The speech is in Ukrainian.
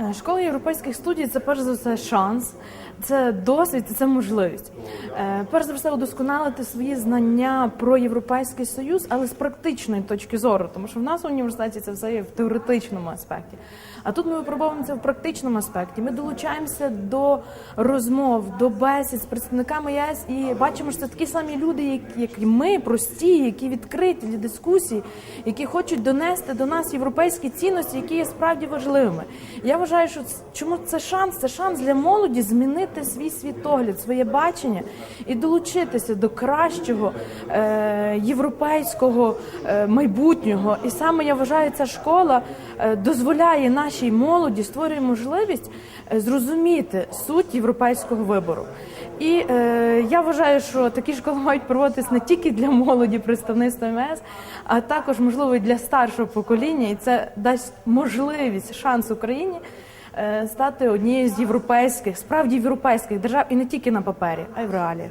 Е, Школа європейських студій це перш за все шанс, це досвід, це можливість. Е, Перш за все, удосконалити свої знання про європейський союз, але з практичної точки зору, тому що в нас в університеті це все є в теоретичному аспекті. А тут ми випробовуємо це в практичному аспекті. Ми долучаємося до розмов, до бесід з представниками ЄС і бачимо, що це такі самі люди, як, і ми, прості, які відкриті для дискусій, які хочуть донести до нас європейські цінності, які є справді важливими. Я вважаю, що чому це шанс? Це шанс для молоді змінити свій світогляд, своє бачення і долучитися до кращого е, європейського е, майбутнього. І саме я вважаю, ця школа е, дозволяє нашій молоді створює можливість е, зрозуміти суть європейського вибору. І е, я вважаю, що такі школи мають проводитись не тільки для молоді представництва МС, а також можливо для старшого покоління, і це дасть можливість шанс Україні е, стати однією з європейських, справді європейських держав, і не тільки на папері, а й в реаліях.